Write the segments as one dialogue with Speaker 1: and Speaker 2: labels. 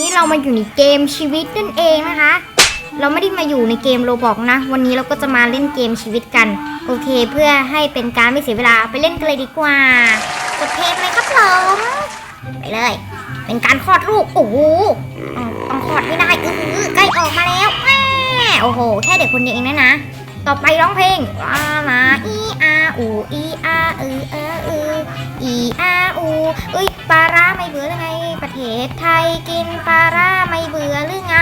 Speaker 1: นี่เรามาอยู่ในเกมชีวิตนั่นเองนะคะ เราไม่ได้มาอยู่ในเกมโรบอกนะ วันนี้เราก็จะมาเล่นเกมชีวิตกัน โอเค เพื่อให้เป็นการไม่เสียเวลาไปเล่นกันเลยดีกว่ากดเพลงเลยครับผมไปเลย เป็นการคลอดลูกโอ้โหต้องคลอดให้ได้อือใกล้ออกมาแล้วแม่โอ้โห แค่เด็กคนเดียวเองนะนะ ต่อไปร้องเพลงลาลาอีอาอูอี เอ้ยปลาร้าไม่เบื่อหรือไง ประเทศไทยกินปลาร้าไม่เบื่อหรือไง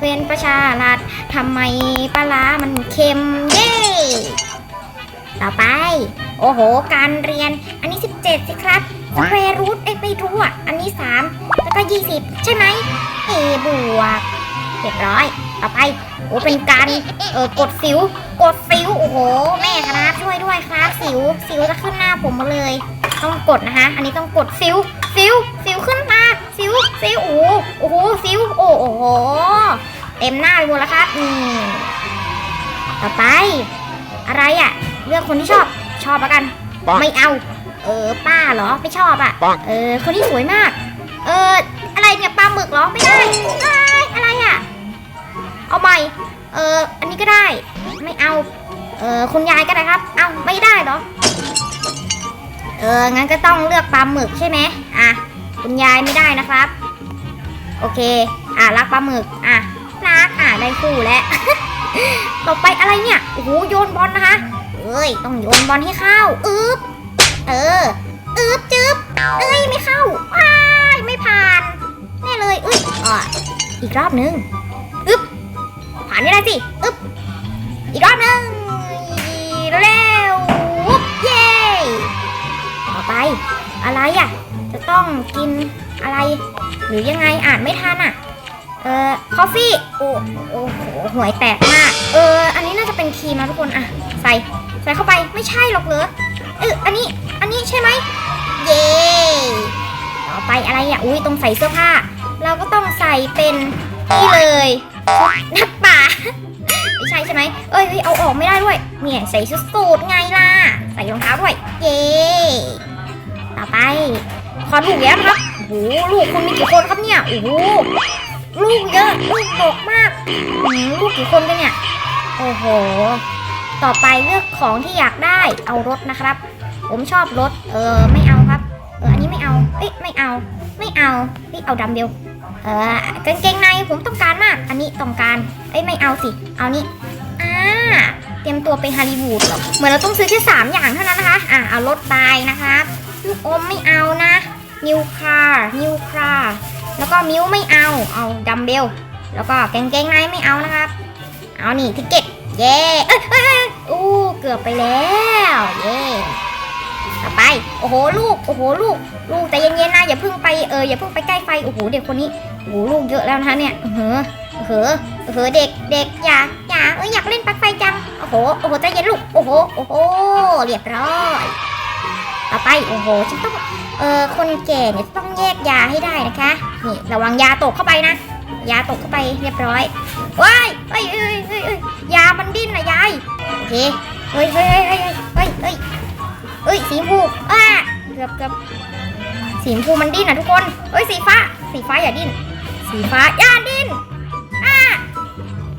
Speaker 1: เป็นประชารัฐทำไมปลาร้ามันเค็มเย้ต่อไป โอ้โห การเรียน อันนี้ 17 สิครับสแควรูทเอ้ไม่รู้อะ อันนี้ 3 แล้วก็ 20 ใช่ไหมเอบวกเรียบร้อย ต่อไป โอ้เป็นการ เออกดสิว กดสิว โอ้โห แม่ครับช่วยด้วยครับ สิว สิวจะขึ้นหน้าผมมาเลย ต้องกดนะคะ อันนี้ต้องกดสิวสิวสิวขึ้นมาสิวสิวโอ้โหโอ้โหสิวโอ้โอ้โหเต็มหน้าไปหมดแล้วครับอืมต่อไป อะไรอะ เลือกคนที่ชอบชอบแล้วกัน
Speaker 2: ปัง
Speaker 1: ไม่เอา เออป้าเหรอไม่ชอบอะ
Speaker 2: ปัง
Speaker 1: เออคนที่สวยมาก เอออะไรเนี่ยปลาหมึกเหรอไม่ได้เอ้ยอะไรอะ เอาใหม่เอออันนี้ก็ได้ ไม่เอา เออคุณยายก็ได้ครับ เอาไม่ได้เหรอ เออ งั้นก็ต้องเลือกปลาหมึกใช่ไหมอะ คุณยายไม่ได้นะครับ โอเค อะ รักปลาหมึก อะ รัก อะ ได้คู่แล้ว ต่อไปอะไรเนี่ย โอ้โห โยนบอลนะคะ เอ้ย ต้องโยนบอลให้เข้า อึ๊บ เออ อึ๊บจึ๊บ เอ้ย ไม่เข้าว้ายไม่ผ่าน แน่เลยอุ้ยอะอีกรอบนึง อึ๊บ ผ่านไม่ได้สิ อะไรอะ จะต้องกินอะไร หรือยังไงอ่านไม่ทันอะ เอ่อคอฟฟี่โอ้โอ้โหห่วยแตกมาก เออ อันนี้น่าจะเป็นครีมนะทุกคนอะ ใส่ ใส่เข้าไปไม่ใช่หรอกเหรอเอออันนี้ อันนี้ใช่ไหมเย้ต่อไปอะไรอะ อุ้ยต้องใส่เสื้อผ้า เราก็ต้องใส่เป็นนี่เลยนักป่าไม่ใช่ใช่ไหมเอ้ยเอ้ยเอาออกไม่ได้ด้วย เนี่ยใส่ชุดสูทไงล่ะ ใส่รองเท้าด้วย เย้ ต่อไป ขอลูกแล้วนะครับโอ้โหลูกคุณมีกี่คนครับเนี่ยโอ้โหลูกเยอะลูกดกมากลูกกี่คนกันเนี่ยโอ้โห ต่อไปเลือกของที่อยากได้เอารถนะครับ ผมชอบรถ เออไม่เอาครับ เอออันนี้ไม่เอาเอ้ยไม่เอา ไม่เอาเอ้ยเอาดำเดียวเออกางเกงในผมต้องการมาก อันนี้ต้องการเอ้ยไม่เอาสิ เอานี่อ่าเตรียมตัวไปฮอลลีวูดเหรอเหมือนเราต้องซื้อแค่สามอย่างเท่านั้นนะคะ อ่าเอารถไปนะคะ ลูกอมไม่เอานะนิวคาร์นิวคาแล้วก็มิวไม่เอา เอาดัมเบล แล้วก็กงเกงในไม่เอานะครับ เอานี่ทิกเก็ต เย้เอ้ยเอ้ยเอ้ยอู้เกือบไปแล้ว เย้ต่อไป โอ้โหลูก โอ้โหลูก ลูกใจเย็นๆนะอย่าเพิ่งไป เอออย่าเพิ่งไปใกล้ไฟ โอ้โหเด็กคนนี้ โอ้โหลูกเยอะแล้วนะเนี่ยเออเฮ้อเฮ้อเด็ก เด็กอย่าอย่าเอ้ยอยากเล่นปักไฟจัง โอ้โห โอ้โหใจเย็นลูก โอ้โห โอ้โห เรียบร้อย ต่อไปโอ้โหฉันต้องเออคนแก่เนี่ยต้องแยกยาให้ได้นะคะนี่ระวังยาตกเข้าไปนะยาตกเข้าไปเรียบร้อยว้ายเฮ้ยเฮ้ยเฮ้ยเฮ้ยยามันดิ้นนะยายโอเคเฮ้ยเฮ้ยเฮ้ยเฮ้ยเฮ้ยเฮ้ยเฮ้ยสีชมพูอ่าเกือบเกือบสีชมพูมันดิ้นนะทุกคนเฮ้ยสีฟ้าสีฟ้าอย่าดิ้นสีฟ้าอย่าดิ้นอ่า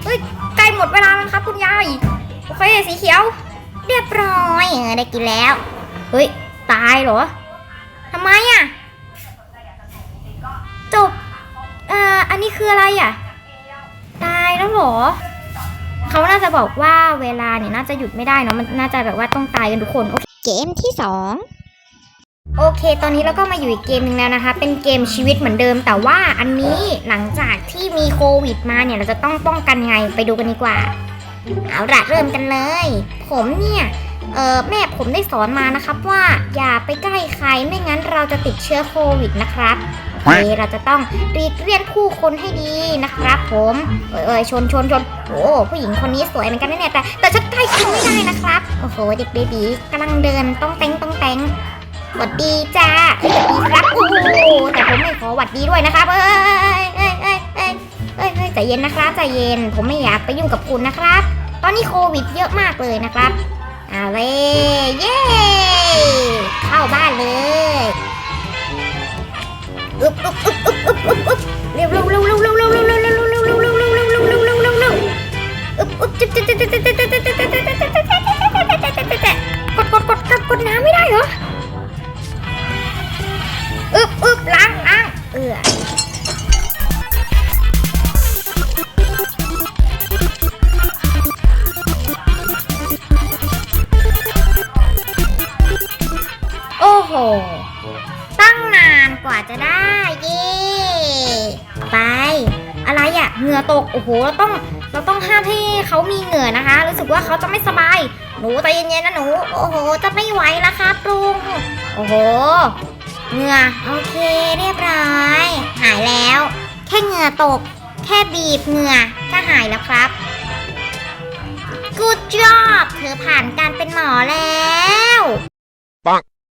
Speaker 1: เฮ้ยใกล้หมดเวลาแล้วครับคุณยายโอเคสีเขียว เรียบร้อยได้กินแล้วเฮ้ย ตายเหรอทำไมอะ จบเอ่ออันนี้คืออะไรอะ ตายแล้วเหรอ เขาน่าจะบอกว่าเวลาเนี่ยน่าจะหยุดไม่ได้เนาะ มันน่าจะแบบว่าต้องตายกันทุกคน โอเค เกมที่สองโอเค ตอนนี้เราก็มาอยู่อีกเกมหนึงแล้วนะคะ เป็นเกมชีวิตเหมือนเดิม แต่ว่าอันนี้หลังจากที่มีโควิดมาเนี่ย เราจะต้องป้องกันไง ไปดูกันดีกว่า เอาละเริ่มกันเลย ผมเนี่ย เออแม่ผมได้สอนมานะครับว่าอย่าไปใกล้ใครไม่งั้นเราจะติดเชื้อโควิดนะครับโอเคเราจะต้องหลีกเลี่ยงผู้คนให้ดีนะครับ ผมเอยเอยชนชนชนโอ้ผู้หญิงคนนี้สวยเหมือนกันนะเนี่ยแต่แต่ฉันใกล้คุณไม่ได้นะครับ โอ้โหเด็กเบบีกำลังเดินต้องเต้งต้องเต้งหวัดดีจ้าเอ้ยหวัดดีครับโอ้โหแต่ผมไม่ขอหวัดดีด้วยนะครับเอ้ยเอ้ยเอ้ยเอ้ยเอ้ยเอ้ยใจเย็นนะครับใจเย็น ผมไม่อยากไปยุ่งกับคุณนะครับ ตอนนี้โควิดเยอะมากเลยนะครับเอาเว้เย้เข้าบ้านเลย อุ๊บอุ๊บอุ๊บอุ๊บอุ๊บ ต้อึ๊บกว่าจะได้เย้ไป อะไรอะเหงื่อตกโอ้โหเราต้องเราต้องห้ามให้เขามีเหงื่อนะคะ รู้สึกว่าเขาจะไม่สบาย หนูใจเย็นๆนะหนู โอ้โห จะไม่ไหวแล้วครับลุงโอ้โห เหงื่อโอเคเรียบร้อย หายแล้ว แค่เหงื่อตก แค่บีบเหงื่อก็หายแล้วครับ Good job เธอผ่านการเป็นหมอแล้ว